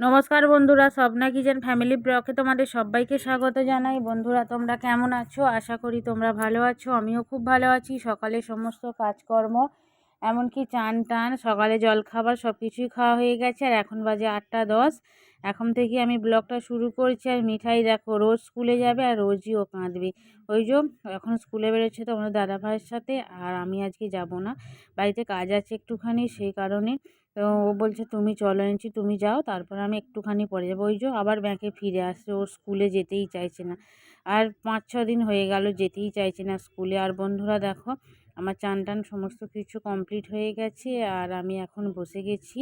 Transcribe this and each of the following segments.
নমস্কার বন্ধুরা, Swapna kitchen family ব্লকে তোমাদের সবাইকে স্বাগত জানাই। বন্ধুরা, তোমরা কেমন আছো? আশা করি তোমরা ভালো আছো, আমিও খুব ভালো আছি। সকালে সমস্ত কাজকর্ম, এমনকি চান টান, সকালে জলখাবার সব কিছুই খাওয়া হয়ে গেছে। আর এখন বাজে আটটা দশ। এখন থেকে আমি ব্লগটা শুরু করছি। আর মিঠাই দেখো, রোজ স্কুলে যাবে আর রোজই ও কাঁদবে। ওই যে, এখন স্কুলে বেরোচ্ছে তো আমাদের দাদা ভাইয়ের সাথে। আর আমি আজকে যাব না। বাড়িতে কাজ আছে একটুখানি, সেই কারণে তো ও বলছে, তুমি চলো এনেছি, তুমি যাও, তারপর আমি একটুখানি পরে যাব। ওই যে আবার ব্যাংকে ফিরে আসছে ও স্কুলে যেতেই চাইছে না। আর পাঁচ, ছ দিন হয়ে গেল, যেতেই চাইছে না স্কুলে আর বন্ধুরা দেখো, আমার চান টান সমস্ত কিছু কমপ্লিট হয়ে গেছে, আর আমি এখন বসে গেছি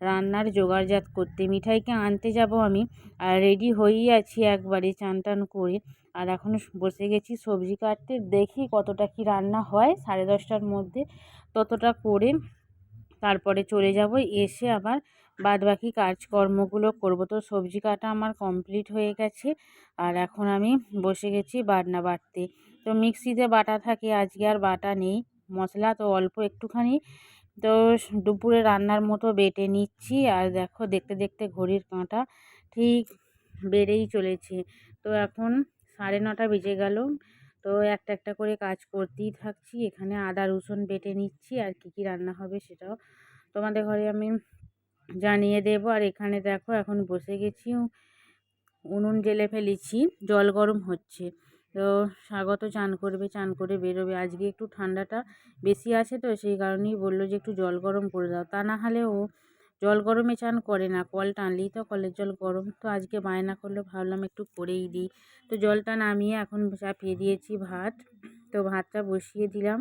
রান্নার জোগাড়জাত করতে। মিঠাইকে আনতে যাব আমি, আর রেডি হয়েই আছি একবারে চান টান করে। আর এখন বসে গেছি সবজি কাটতে, দেখি কতটা কি রান্না হয়, সাড়ে দশটার মধ্যে ততটা করে তারপরে চলে যাব। এসে আবার বাদবাকি কাজকর্মগুলো করব। তো সবজি কাটা আমার কমপ্লিট হয়ে গেছে। আর এখন আমি বসে গেছি বাটনা বাটতে। তো মিক্সিতে বাটা থাকে, আজকে আর বাটা নেই। মশলা তো অল্প একটুখানি। তো দুপুরে রান্নার মতো বেটে নিচ্ছি। আর দেখো, দেখতে দেখতে ঘড়ির কাঁটা ঠিক বেড়েই চলেছে। তো এখন সাড়ে নটা বেজে গেল। তো একটা একটা করে কাজ করতেই থাকছি। এখানে আদা রসুন বেটে নিচ্ছি। আর কি কি রান্না হবে সেটাও তোমাদের ঘরে আমি জানিয়ে দেবো। আর এখানে দেখো, এখন বসে গেছি। উনুন জেলে ফেলেছি, জল গরম হচ্ছে। তো স্বাগত, চান করবে, চান করে বেরোবে। আজকে একটু ঠান্ডাটা বেশি আছে তো, সেই কারণেই বলল যে একটু জল গরম করে দাও। তা না হলে ও জল গরমে চান করে না, কল টানলেই তো কলের জল গরম। তো আজকে বায়না করল, ভাবলাম একটু করেই দিই। তো জলটা নামিয়ে এখন চাপিয়ে দিয়েছি ভাত। তো ভাতটা বসিয়ে দিলাম।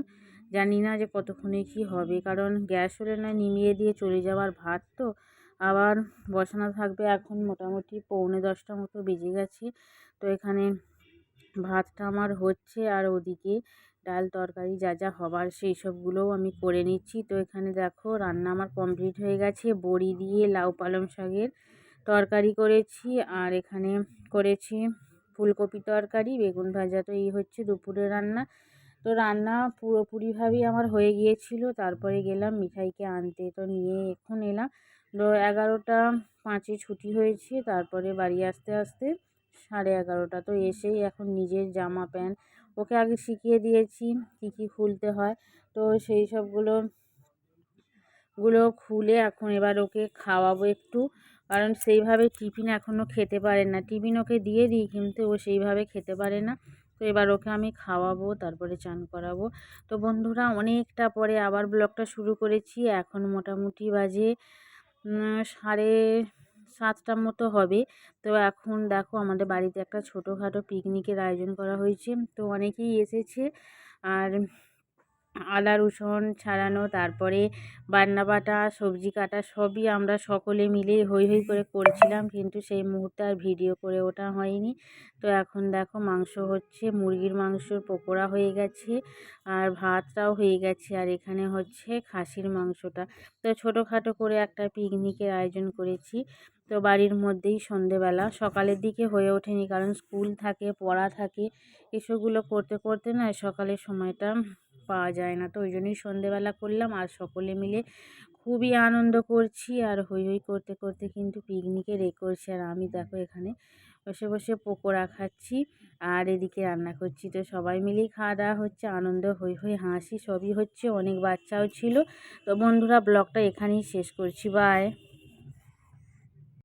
জানি না যে কতক্ষণে কী হবে, কারণ গ্যাস হলে না নিমিয়ে দিয়ে চলে যাওয়ার ভাত তো। আবার বসানো থাকবে, এখন মোটামুটি পৌনে দশটা মতো বেজে গেছে। তো এখানে ভাতটা আমার হচ্ছে আর ওদিকে ডাল তরকারি যা যা হবার সেই সবগুলোও আমি করে নিচ্ছি। তো এখানে দেখো রান্না আমার কমপ্লিট হয়ে গেছে, বড়ি দিয়ে লাউ পালং শাকের তরকারি করেছি, আর এখানে করেছি ফুলকপি তরকারি, বেগুন ভাজা তো এই হচ্ছে দুপুরে রান্না। তো রান্না পুরোপুরিভাবেই আমার হয়ে গিয়েছিল। তারপরে গেলাম মিঠাইকে আনতে। তো নিয়ে এখন এলাম। তো এগারোটা পাঁচে ছুটি হয়েছে। তারপরে বাড়ি আসতে আসতে সাড়ে এগারোটা। তো এসেই এখন নিজের জামা প্যান্ট ওকে আগে শিখিয়ে দিয়েছি কী কী খুলতে হয়। তো সেই সবগুলো গুলো খুলে এখন এবার ওকে খাওয়াবো একটু। কারণ সেইভাবে টিফিন এখনও খেতে পারে না। টিফিন ওকে দিয়ে দিই কিন্তু ও সেইভাবে খেতে পারে না। তো এবার ওকে আমি খাওয়াবো, তারপরে চান করাবো। তো বন্ধুরা, অনেকটা পরে আবার ব্লগটা শুরু করেছি। এখন মোটামুটি বাজে সাড়ে সাতটার মতো হবে। তো এখন দেখো, আমাদের বাড়িতে একটা ছোটোখাটো পিকনিকের আয়োজন করা হয়েছে। তো অনেকেই এসেছে। আর আদা, রসুন ছাড়ানো, তারপরে বান্না বাটা, সবজি কাটা, সবই আমরা সকলে মিলে হই হই করে করেছিলাম। কিন্তু সেই মুহূর্তে আর ভিডিও করে ওঠা হয়নি। তো এখন দেখো মাংস হচ্ছে, মুরগির মাংসর পকোড়া হয়ে গেছে আর ভাতটাও হয়ে গেছে। আর এখানে হচ্ছে খাসির মাংসটা। তো ছোটোখাটো করে একটা পিকনিকের আয়োজন করেছি। তো বাড়ির মধ্যেই সন্ধেবেলা। সকালের দিকে হয়ে ওঠেনি কারণ স্কুল থাকে, পড়া থাকে। এসবগুলো করতে করতে না সকালের সময়টা পাওয়া যায় না। তো ওই জন্যই সন্ধেবেলা করলাম আর সকলে মিলে খুবই আনন্দ করছি আর হই হই করতে করতে কিন্তু পিকনিকে রে করছি। আর আমি দেখো এখানে বসে বসে পকোড়া খাচ্ছি আর এদিকে রান্না করছি। তো সবাই মিলেই খাওয়া দাওয়া হচ্ছে, আনন্দ হই হই হাসি সবই হচ্ছে। অনেক বাচ্চাও ছিল। তো বন্ধুরা, ব্লগটা এখানেই শেষ করছি। বাই।